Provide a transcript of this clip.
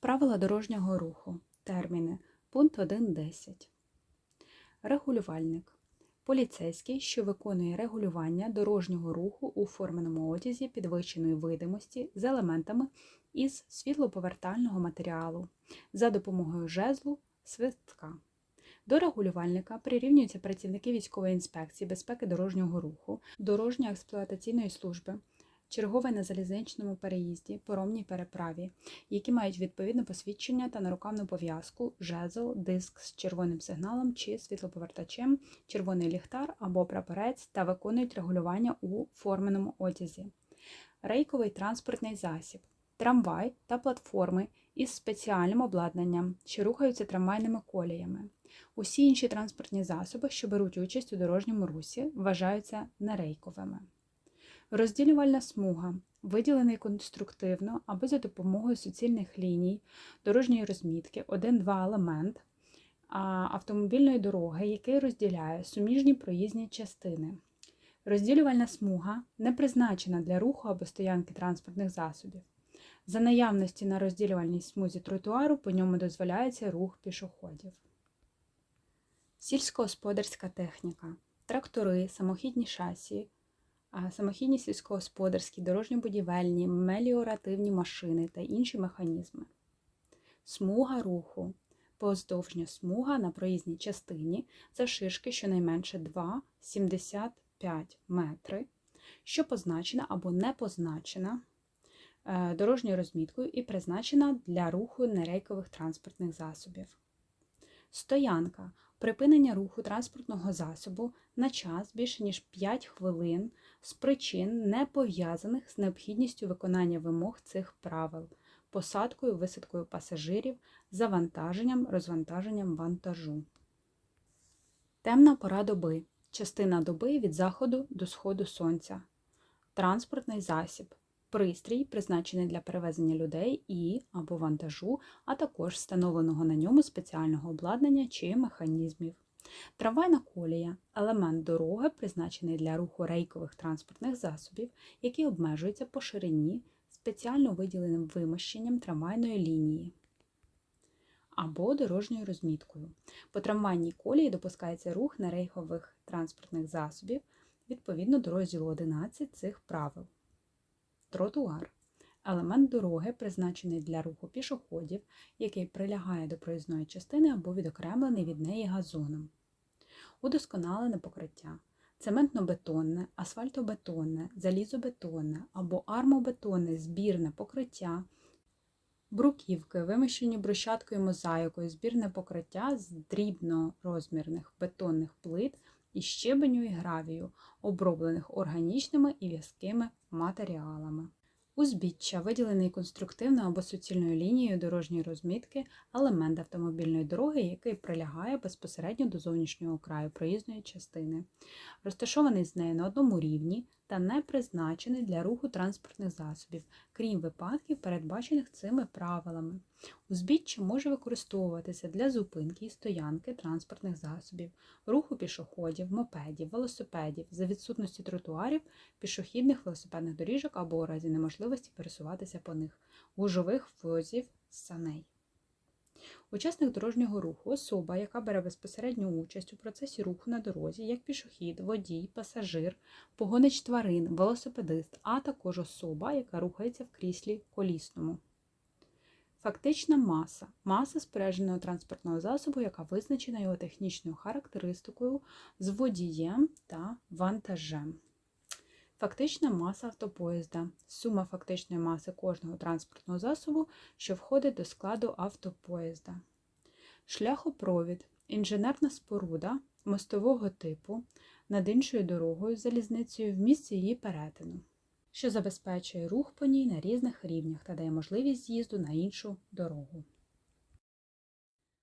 Правила дорожнього руху. Терміни. Пункт 1.10. Регулювальник. Поліцейський, що виконує регулювання дорожнього руху у форменому одязі підвищеної видимості з елементами із світлоповертального матеріалу за допомогою жезлу свистка. До регулювальника прирівнюються працівники військової інспекції безпеки дорожнього руху, дорожньо-експлуатаційної служби, черговий на залізничному переїзді, поромній переправі, які мають відповідне посвідчення та нарукавну пов'язку, жезл, диск з червоним сигналом чи світлоповертачем, червоний ліхтар або прапорець та виконують регулювання у форменому одязі. Рейковий транспортний засіб, трамвай та платформи із спеціальним обладнанням, що рухаються трамвайними коліями. Усі інші транспортні засоби, що беруть участь у дорожньому русі, вважаються нерейковими. Розділювальна смуга виділений конструктивно або за допомогою суцільних ліній, дорожньої розмітки, один-два елемент автомобільної дороги, який розділяє суміжні проїзні частини. Розділювальна смуга не призначена для руху або стоянки транспортних засобів. За наявності на розділювальній смузі тротуару по ньому дозволяється рух пішоходів. Сільськогосподарська техніка, трактори, самохідні шасі, самохідні сільськогосподарські, дорожньо-будівельні, меліоративні машини та інші механізми. Смуга руху. Поздовжня смуга на проїзній частині завширшки щонайменше 2,75 метри, що позначена або не позначена е, дорожньою розміткою і призначена для руху нерейкових транспортних засобів. Стоянка припинення руху транспортного засобу на час більше ніж 5 хвилин з причин, не пов'язаних з необхідністю виконання вимог цих правил, посадкою, висадкою пасажирів, завантаженням, розвантаженням вантажу. Темна пора доби. Частина доби від заходу до сходу сонця. Транспортний засіб. Пристрій, призначений для перевезення людей і або вантажу, а також встановленого на ньому спеціального обладнання чи механізмів. Трамвайна колія елемент дороги, призначений для руху рейкових транспортних засобів, які обмежуються по ширині спеціально виділеним вимощенням трамвайної лінії або дорожньою розміткою. По трамвайній колії допускається рух нерейкових транспортних засобів відповідно до розділу 11 цих правил. Тротуар. Елемент дороги, призначений для руху пішоходів, який прилягає до проїзної частини або відокремлений від неї газоном. Удосконалене покриття. Цементно-бетонне, асфальтобетонне, залізобетонне або армобетонне збірне покриття, бруківки, виміщені брусчаткою мозаїкою, збірне покриття з дрібнорозмірних бетонних плит і щебеню і гравію, оброблених органічними і в'язкими матеріалами. Узбіччя виділений конструктивною або суцільною лінією дорожньої розмітки елемент автомобільної дороги, який прилягає безпосередньо до зовнішнього краю проїзної частини, розташований з нею на одному рівні та не призначений для руху транспортних засобів, крім випадків, передбачених цими правилами. Узбіччя може використовуватися для зупинки і стоянки транспортних засобів, руху пішоходів, мопедів, велосипедів, за відсутності тротуарів, пішохідних велосипедних доріжок або у разі неможливості пересуватися по них, гужових возів саней. Учасник дорожнього руху особа, яка бере безпосередню участь у процесі руху на дорозі, як пішохід, водій, пасажир, погонич тварин, велосипедист, а також особа, яка рухається в кріслі колісному. Фактична маса маса спорядженого транспортного засобу, яка визначена його технічною характеристикою з водієм та вантажем. Фактична маса автопоїзда сума фактичної маси кожного транспортного засобу, що входить до складу автопоїзда. Шляхопровід інженерна споруда мостового типу над іншою дорогою залізницею в місці її перетину, що забезпечує рух по ній на різних рівнях та дає можливість з'їзду на іншу дорогу.